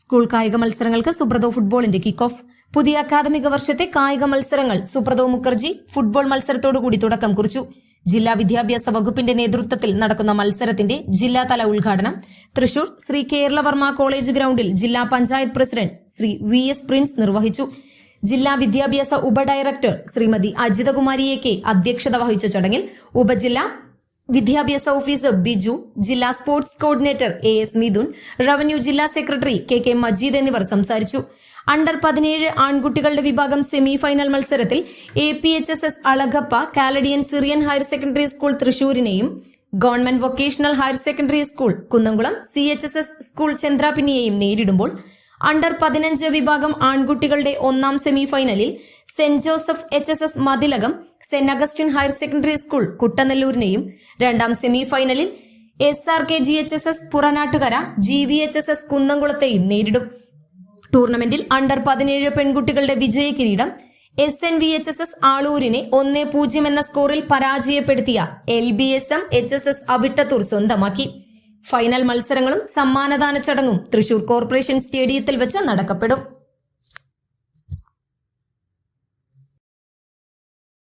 School കായിക മത്സരങ്ങൾക്ക് സുബ്രതോ ഫുട്ബോളിന്റെ കിക്ക് ഓഫ് പുതിയ അക്കാദമിക വർഷത്തെ കായിക മത്സരങ്ങൾ സുബ്രതോ മുഖർജി ഫുട്ബോൾ മത്സരത്തോടുകൂടി തുടക്കം കുറിച്ചു. ജില്ലാ വിദ്യാഭ്യാസ വകുപ്പിന്റെ നേതൃത്വത്തിൽ നടക്കുന്ന മത്സരത്തിന്റെ ജില്ലാതല ഉദ്ഘാടനം. തൃശൂർ ശ്രീ കേരളവർമ്മ കോളേജ് ഗ്രൗണ്ടിൽ ജില്ലാ panchayat president Shri V S Prince നിർവഹിച്ചു. ജില്ലാ വിദ്യാഭ്യാസ ഉപഡയറക്ടർ ശ്രീമതി അജിതകുമാരിയെ കെ അധ്യക്ഷത വഹിച്ച ചടങ്ങിൽ ഉപജില്ലാ വിദ്യാഭ്യാസ ഓഫീസർ ബിജു ജില്ലാ sports coordinator A S Mithun revenue ജില്ലാ സെക്രട്ടറി കെ കെ മജീദ് എന്നിവർ സംസാരിച്ചു. അണ്ടർ പതിനേഴ് ആൺകുട്ടികളുടെ വിഭാഗം സെമി ഫൈനൽ മത്സരത്തിൽ A P H S S Alagappa Chaldean Syrian higher secondary school തൃശൂരിനെയും government vocational higher secondary school Kunnamkulam C H S S school ചന്ദ്രാപിന്നിയെയും നേരിടുമ്പോൾ under പതിനഞ്ച് വിഭാഗം ആൺകുട്ടികളുടെ ഒന്നാം സെമി ഫൈനലിൽ Saint Joseph H S S Mathilakam Saint Augustine higher secondary school കുട്ടനെല്ലൂരിനെയും രണ്ടാം semi ഫൈനലിൽ S R K G H S S Puranattukara G V H S S കുന്നംകുളത്തെയും നേരിടും. ടൂർണമെന്റിൽ അണ്ടർ പതിനേഴ് പെൺകുട്ടികളുടെ വിജയ കിരീടം S N V H S S ആളൂരിനെ ഒന്ന് പൂജ്യം എന്ന സ്കോറിൽ പരാജയപ്പെടുത്തിയ L B S M H S S Avittathur സ്വന്തമാക്കി. ഫൈനൽ മത്സരങ്ങളും സമ്മാനദാന ചടങ്ങും തൃശൂർ കോർപ്പറേഷൻ സ്റ്റേഡിയത്തിൽ വെച്ച് നടക്കപ്പെടും.